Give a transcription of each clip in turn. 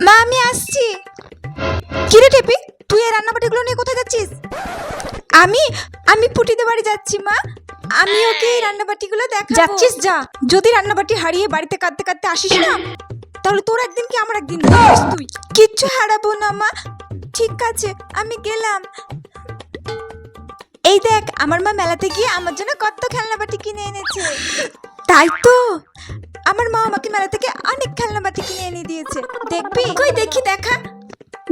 মা আমি আসছি। কিরে টেপি তুই এই রান্নাবাটিগুলো নিয়ে কোথায় যাচ্ছিস? আমি আমি পুটিদের বাড়ি যাচ্ছি মা। আমি ওকে এই রান্নাবাটিগুলো দেখাবো। যাচ্ছিস যা। যদি রান্নাবাটি হারিয়ে বাড়িতে কাঁদতে কাঁদতে আসিস না তাহলে তোর একদিন কি আমার একদিন? তুই। কিচ্ছু হারাবো না মা। ঠিক আছে আমি গেলাম। এই দেখ আমার মা মেলাতে গিয়ে আমার জন্য কত খেলনাবাটি কিনে এনেছে। তাই তো? আমার মা আমাকে মেলা থেকে অনেক খেলনাবাটি কিনে এনে দিয়েছে। দেখবি? কই দেখি দেখা।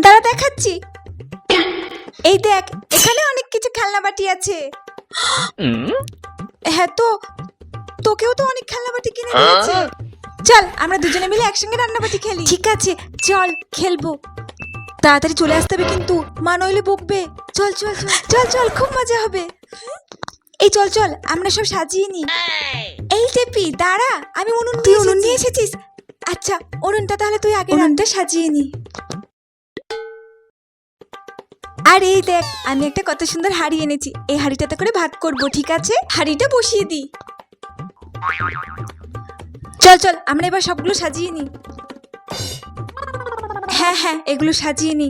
দাঁড়া দেখাচ্ছি। এই দেখ এখানে অনেক কিছু খেলনা বাটি আছে। হ্যাঁ তো তোকেও তো অনেক খেলনা বাটি কিনে দিয়েছে। চল আমরা দুজনে মিলে একসঙ্গে রান্নাবাটি খেলি। ঠিক আছে চল খেলব। তাড়াতাড়ি চলে আসতে হবে কিন্তু মা নইলে বকবে। চল চল চল চল চল খুব মজা হবে। এই চল চল আমরা সব সাজিয়ে নি এই টেপি দাঁড়া আমি উনুন তুই উনুন নিয়ে এসেছিস? আচ্ছা উনুনটা তাহলে তুই আগে উনুনটা সাজিয়ে নি। আর এই দেখ আমি একটা কত সুন্দর হাড়ি এনেছি। এই হাড়িটাতে করে ভাত করব ঠিক আছে? হাড়িটা বসিয়ে দি চল চল আমরা এবার সবগুলো সাজিয়ে নি হ্যাঁ হ্যাঁ এগুলো সাজিয়ে নি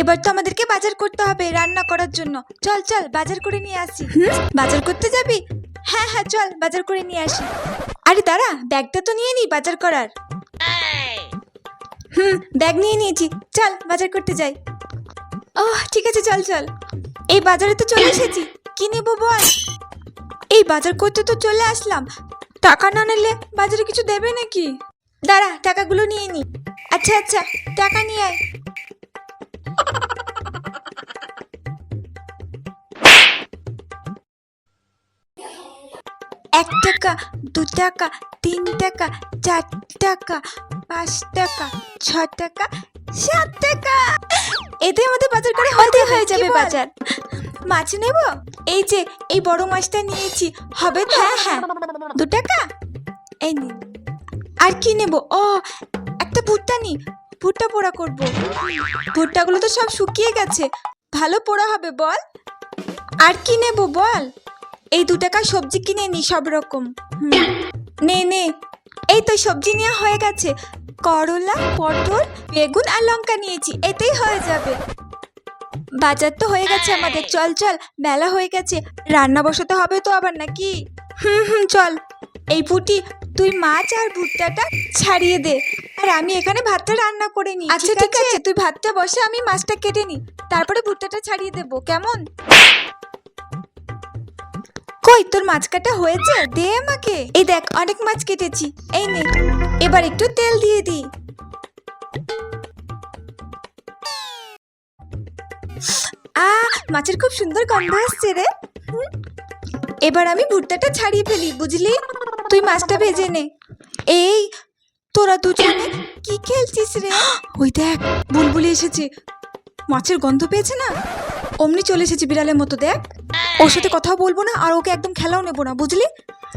এবার তো আমাদেরকে বাজার করতে হবে রান্না করার জন্য। চল চল বাজার করে নিয়ে আসি। বাজার করতে যাবি? হ্যাঁ হ্যাঁ চল বাজার করে নিয়ে আসি। আরে দাঁড়া ব্যাগটা তো নিয়ে নি বাজার করার। হুম ব্যাগ নিয়ে নিয়েছি। চল বাজার করতে যাই। ও ঠিক আছে চল চল। এই বাজারে তো চলে এসেছি। কি নেব বল? এই বাজার করতে তো চলে আসলাম। টাকা না নিলে বাজারে কিছু দেবে নাকি? দাঁড়া টাকাগুলো নিয়ে নি। আচ্ছা আচ্ছা টাকা নিয়ে আয়। এক টাকা দু টাকা তিন টাকা চার টাকা পাঁচ টাকা ছ টাকা সাত টাকা। এদের মধ্যে বাজার করে হতে হয়ে যাবে বাজার। মাছ নেব? এই যে এই বড় মাছটা নিয়েছি। হবে তো? হ্যাঁ হ্যাঁ। দু টাকা? এই নিন আর কি নেব? ও একটা ভুট্টা নি। ভুট্টা পোড়া করব। ভুট্টাগুলো তো সব শুকিয়ে গেছে। ভালো পোড়া হবে বল। আর কি নেব বল? এই দু টাকা সবজি কিনে নি সব রকম। নে নে। এই তো সবজি নেওয়া হয়ে গেছে। করলা পটল বেগুন আর লঙ্কা নিয়েছি। এতেই হয়ে যাবে। বাজার তো হয়ে গেছে আমাদের। চল চল বেলা হয়ে গেছে। রান্না বসাতে হবে তো আবার নাকি? হুম হুম চল। এই পুটি তুই মাছ আর ভুট্টাটা ছাড়িয়ে দে। আর আমি এখানে ভাতটা রান্না করে নিই আচ্ছা ঠিক আছে। তুই ভাতটা বসে আমি মাছটা কেটে নিই। তারপরে ভুট্টাটা ছাড়িয়ে দেবো। কেমন? কই, তোর মাছ কাটা হয়েছে? দে আমাকে। এই দেখ, অনেক মাছ কেটেছি। এই নে, এবার একটু তেল দিয়ে দি। আ মাছের খুব সুন্দর গন্ধ আসছে রে। এবার আমি ভুট্টাটা ছাড়িয়ে ফেলি, বুঝলি? তুই মাছটা ভেজে নে। এই, তোরা দুজনে কি খেলছিস রে? ওই দেখ, বুলবুলি এসেছে। মাছের গন্ধ পেয়েছে না? অমনি চলে এসেছে বিড়ালের মতো, দেখ। ওর সাথে কথাও বলব না আর ওকে একদম খেলাও নেব না বুঝলি?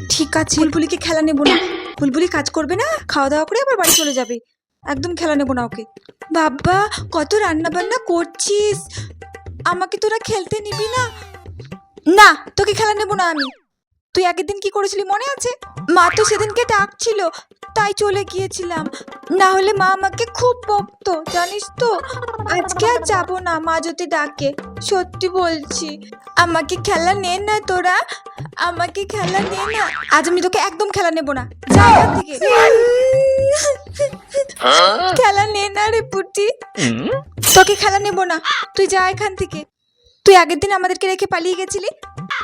ঠিক আছে। বুলবুলিকে খেলা নেব না। বুলবুলি কাজ করবে না খাওয়া দাওয়া করে আবার বাড়ি চলে যাবে। একদম খেলা নেব না ওকে। বাবা কত রান্না বান্না করছিস? আমাকে তোরা খেলতে নিবি না? না তোকে খেলা নেব না আমি। তুই আগের দিন কি করেছিলি মনে আছে? মা তো সেদিনকে ডাকছিল তাই চলে গিয়েছিলাম। না হলে মা আমাকে খুব বকতো জানিস তো? আজকে আর যাব না মা যদি ডাকে। সত্যি বলছি আমাকে খেলা নে না তোরা আমাকে খেলা নে না। আজ আমি তোকে একদম খেলা নেব না। যা এখান থেকে। খেলা নে না রে পুটি। তোকে খেলা নেব না। তুই যা এখান থেকে। তুই আগের দিন আমাদেরকে রেখে পালিয়ে গেছিলি?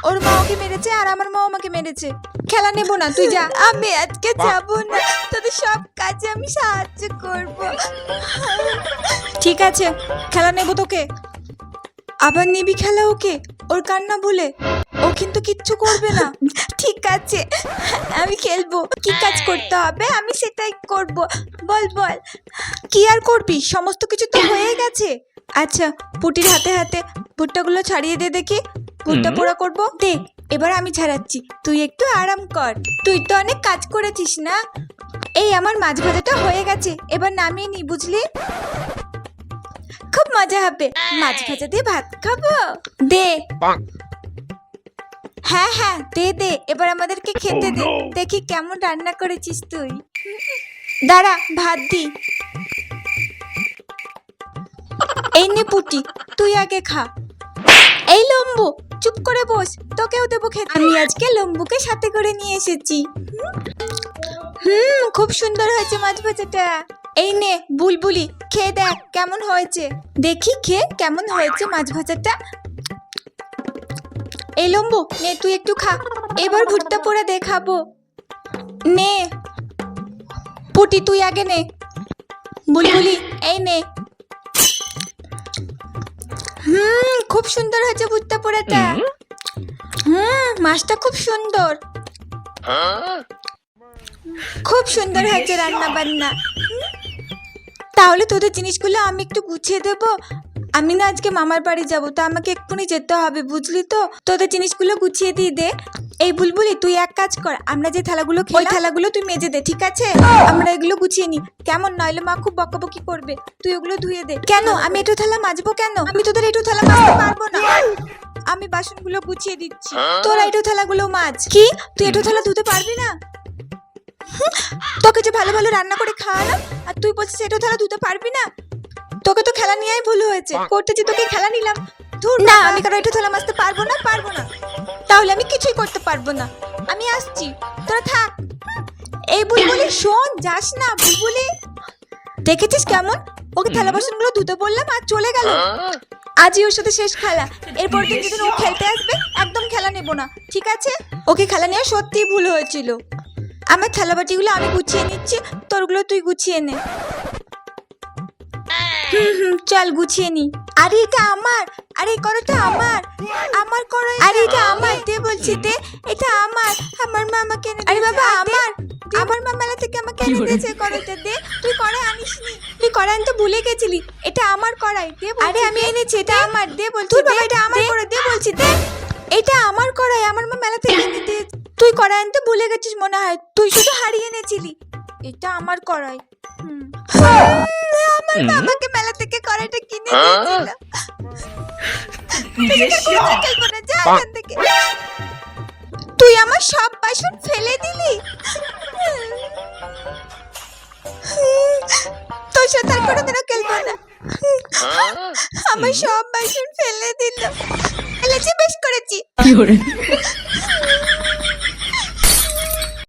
ওর মা ওকে মেরেছে আর আমার মা আমাকে মেরেছে। খেলা নেব না তুই যা। আমি আজকে যাব না। তোদের সব কাজে আমি সাহায্য করব। ঠিক আছে খেলা নেব তোকে। আবার নিবি খেলা ওকে? ওর কান্না বলে। ও কিন্তু কিচ্ছু করবে না। ঠিক আছে আমি খেলব। কি কাজ করতে হবে? আমি সেটাই করব। বল বল। কি আর করবি? সমস্ত কিছু তো হয়ে গেছে। আচ্ছা পুটির হাতে হাতে ভুট্টাগুলো ছাড়িয়ে দে দেখি। ভুট্টা পোড়া করব? দে এবার আমি ছাড়াচ্ছি। তুই একটু আরাম কর। তুই তো অনেক কাজ করেছিস না? এই আমার মাছ ভাজাটা হয়ে গেছে। এবার নামিয়ে নি বুঝলি? খুব মজা হবে। মাছ ভাজা দিয়ে ভাত খাব? দে। হ্যাঁ হ্যাঁ দে দে। এবার আমাদেরকে খেতে দে। দেখি কেমন রান্না করেছিস তুই। দাঁড়া ভাত দি। এই নে পুটি তুই আগে খা। এই লম্বু। চুপ করে বস তোকেও দেবো খেতে। আমি আজকে লম্বুকে সাথে করে নিয়ে এসেছি। হুম? খুব সুন্দর হয়েছে মাছ ভাজাটা। এই নে বুলবুলি খেয়ে দেখ কেমন হয়েছে। দেখি খেয়ে কেমন হয়েছে মাছ ভাজাটা। এই লম্বু নে তুই একটু খা। এবার ভুট্টা পোড়া দেখাবো। নে। পুটি তুই আগে নে। বুলবুলি এই নে। হুম খুব সুন্দর হয়েছে ভুট্টা পোড়াটা। হুম। মাছটা খুব সুন্দর। খুব সুন্দর হয়েছে রান্না বান্না তাহলে তোদের জিনিসগুলো আমি একটু গুছিয়ে দেবো। আমি না আজকে মামার বাড়ি যাব তো আমাকে এক্ষুনি যেতে হবে বুঝলি তো? তোদের জিনিসগুলো গুছিয়ে দিয়ে দে। এই বুলবুলি তুই এক কাজ কর আমরা যে থালাগুলো ওই থালাগুলো তুই মেজে দে ঠিক আছে? আমরা এগুলো গুছিয়ে নি কেমন? নইলে মা খুব বকাবকি করবে। তুই ওগুলো ধুয়ে দে। কেন? আমি একটু থালা মাজবো কেন? আমি তোদের একটু থালা মাজতে পারব না। আমি বাসনগুলো গুছিয়ে দিচ্ছি। তোরা একটু থালাগুলো মাজ। কি? তুই একটু থালা ধুতে পারবি না? তোকে যে ভালো ভালো রান্না করে খাওয়ালাম আর তুই বলছিস এটো থালা ধুতে পারবি না? তোকে তো খেলা নিয়েই ভুল হয়েছে। করতে যে তোকে খেলা নিলাম। ধুর না। আমি কারও একটু থালা মাজতে পারব না? পারব না। তাহলে আমি কিছুই করতে পারব না। আমি আসছি। তোরা থাক। এই বুলবুলি শোন যাস না বুলবুলি। দেখেছিস কেমন? ওকে থালা বাসনগুলো ধুতে বললাম আর চলে গেল। আজই ওর সাথে শেষ খেলা। এরপর দিন যেদিন ও খেলতে আসবে একদম খেলা নেব না। ঠিক আছে? ওকে খেলা নেওয়া সত্যিই ভুল হয়েছিল। আমার থালাবাটিগুলো আমি গুছিয়ে নিচ্ছি তোরগুলো তুই গুছিয়ে নে। হুম হুম চল গুছিয়ে নি। আরে এটা আমার। আরে করোটা আমার। আমার করো আরে এটা আমার। দে বলছি দে এটা আমার। আমার মা আমাকে এনে আরে বাবা আমার। আমার মা মেলা থেকে আমাকে এনে দিয়েছে করোটা দে। তুই কড়াই আনিস নি তুই কড়াই আনতে ভুলে গেছিলি। এটা আমার করাই দে আরে আমি এনেছি এটা আমার দে বলছি তুই বাবা এটা আমার করে দে বলছি দে। এটা আমার করাই আমার মা মেলা থেকে এনে দিয়ে তুই কড়াই আনতে ভুলে গেছিস মনে হয়। তুই শুধু হারিয়ে এনেছিলি। এটা আমার করাই হুম। আমার বাবাকে মেলা থেকে কড়াইটা কিনে দিয়েছিল। তুই আমার সব বাসন ফেলে দিলি? তোর সাথে আর কোনোদিনও খেলব না। আমার সব বাসন ফেলে দিল। ফেলেছি বেশ করেছি।